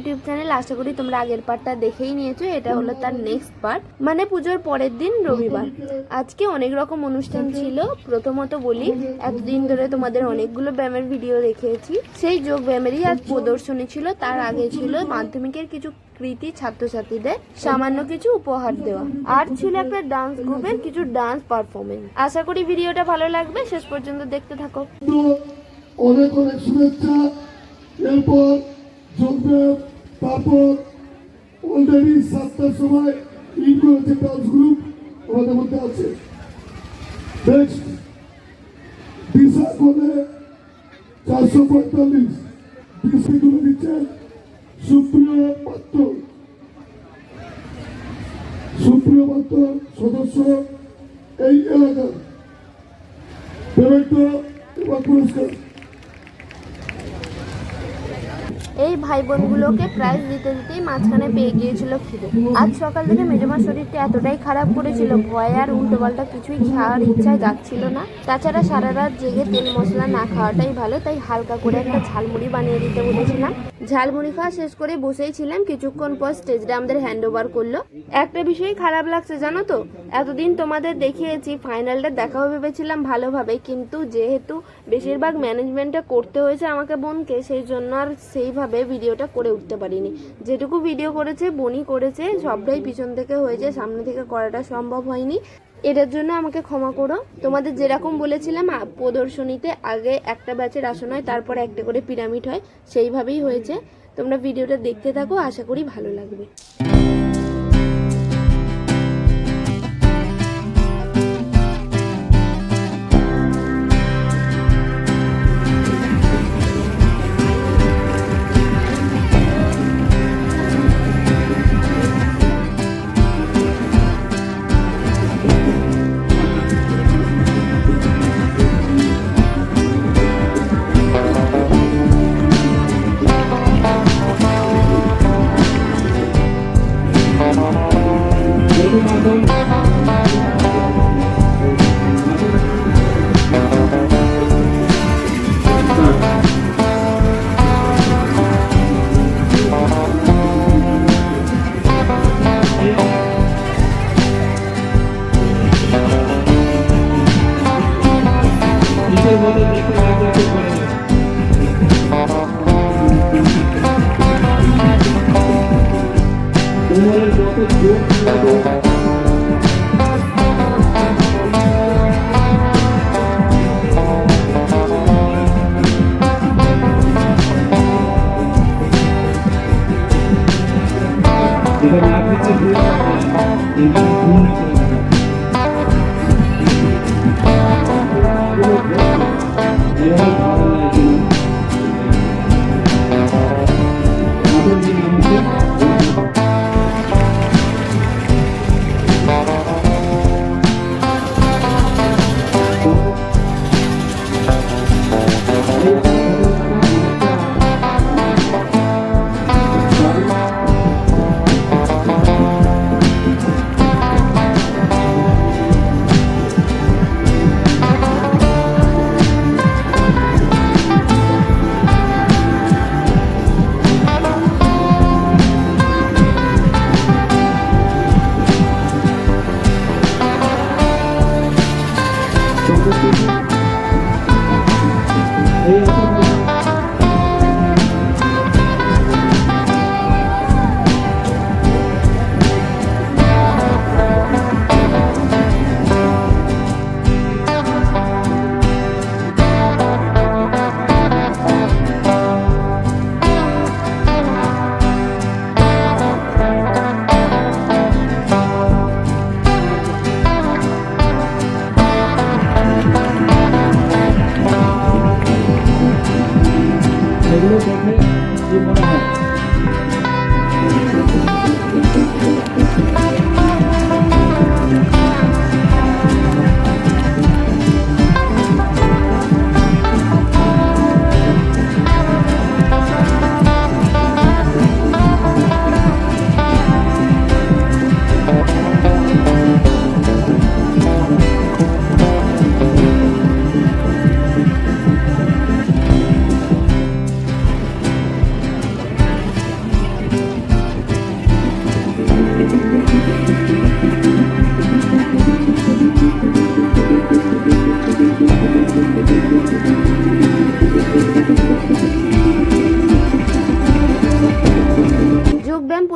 YouTube channel আশা করি তোমরা আগের পার্টটা দেখেই নিয়েছো, এটা হলো তার নেক্সট পার্ট মানে পুজোর পরের দিন রবিবার। আজকে অনেক রকম অনুষ্ঠান ছিল, প্রথমত বলি, এতদিন ধরে তোমাদের অনেকগুলো ব্যায়ামের ভিডিও দেখিয়েছি। সেই যোগ ব্যায়ামেরই আজ প্রদর্শনী ছিল, তার আগে ছিল মাধ্যমিকের কিছু কৃতি ছাত্রছাত্রীদের সামান্য কিছু উপহার দেওয়া। আর ছিল একটা ডান্স গ্রুপের কিছু ডান্স পারফরমেন্স আশা করি ভিডিওটা ভালো লাগবে, শেষ পর্যন্ত দেখতে থাকো। অনেক অনেক শুভেচ্ছা, এরপর যোগব্যায়াম তারপর অলরেডি সাতটার সময় ইন গ্রুপ আমাদের মধ্যে আছে। নেক্সট দিশা চারশো পঁয়তাল্লিশ ডিসিগুলো দিচ্ছেন সুপ্রিয় পাত্র। সুপ্রিয় পাত্র, সদস্য, এই এলাকার। পেমেন্ট পুরস্কার। এই ভাই বোনগুলোকে প্রাইজ দিতে দিতেই মাঝখানে পেয়ে গিয়েছিল খিদে। আজ সকাল থেকে মেজমার শরীরটা এতটাই খারাপ করেছিল, ভয় আর উল্টোপাল্টা কিছুই খাওয়ার ইচ্ছায় যাচ্ছিল না। তাছাড়া সারা রাত জেগে তেল মশলা না খাওয়াটাই ভালো, তাই হালকা করে একটা ঝালমুড়ি বানিয়ে দিতে বলেছিলাম। ঝালমুড়ি খাওয়া শেষ করে বসেই ছিলাম, কিছুক্ষণ পর স্টেজটা আমাদের হ্যান্ড ওভার করল। একটা বিষয় খারাপ লাগছে, জানো তো? এতদিন তোমাদের দেখিয়েছি ফাইনালটা দেখাও ভেবেছিলাম ভালোভাবে, কিন্তু যেহেতু বেশিরভাগ ম্যানেজমেন্টটা করতে হয়েছে আমাকে বোনকে, সেই জন্য আর সেইভাবে ভিডিওটা করে উঠতে পারিনি। যেটুকু ভিডিও করেছে, বনি করেছে, সবটাই পিছন থেকে হয়েছে, সামনে থেকে করাটা সম্ভব হয়নি। এটার জন্য আমাকে ক্ষমা করো। তোমাদের যেরকম বলেছিলাম প্রদর্শনীতে আগে একটা ব্যাচের আসন হয়, তারপর একটা করে পিরামিড হয়, সেইভাবেই হয়েছে। তোমরা ভিডিওটা দেখতে থাকো, আশা করি ভালো লাগবে। নিজের মতো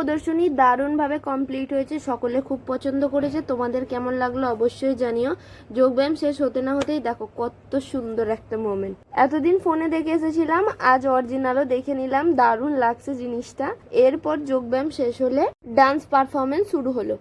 প্রদর্শনী দারুণভাবে কমপ্লিট হয়েছে, সকলে খুব পছন্দ করেছে। তোমাদের কেমন লাগল অবশ্যই জানিও। যোগব্যায়াম শেষ হতে না হতেই দেখো কত সুন্দর একটা মোমেন্ট এতদিন ফোনে দেখে এসেছিলাম, আজ অরিজিনালও দেখে নিলাম, দারুণ লাগছে জিনিসটা। এরপর যোগব্যায়াম শেষ হলে ডান্স পারফরমেন্স শুরু হলো।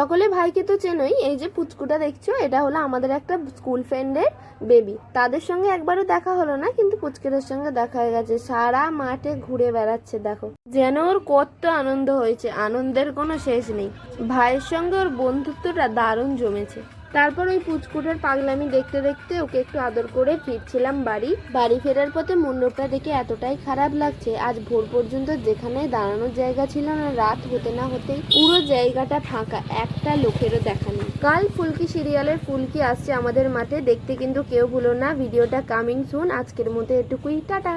সকলে ভাইকে তো চেনই, এই যে পুচকুটা দেখছ, এটা হলো আমাদের একটা স্কুল ফ্রেন্ডের বেবি তাদের সঙ্গে একবারও দেখা হলো না, কিন্তু পুচকুটার সঙ্গে দেখা হয়ে গেছে। সারা মাঠে ঘুরে বেড়াচ্ছে, দেখো। যেন ওর কত আনন্দ হয়েছে, আনন্দের কোনো শেষ নেই। ভাইয়ের সঙ্গে ওর বন্ধুত্বটা দারুণ জমেছে। তারপর ওই পুচকুটার পাগলামি দেখতে দেখতে ওকে একটু আদর করে ফিরছিলাম বাড়ি। বাড়ি ফেরার পথে মণ্ডপটা দেখে এতটাই খারাপ লাগছে, আজ ভোর পর্যন্ত যেখানে দাঁড়ানোর জায়গা ছিল না, রাত হতে না হতেই পুরো জায়গাটা ফাঁকা, একটা লোকেরও দেখা নেই। কাল ফুলকি সিরিয়ালের ফুলকি আসছে আমাদের মাঠে, দেখতে কিন্তু কেউ ভুলো না, ভিডিওটা কামিং সুন আজকের মতো এটুকুই, টাটা।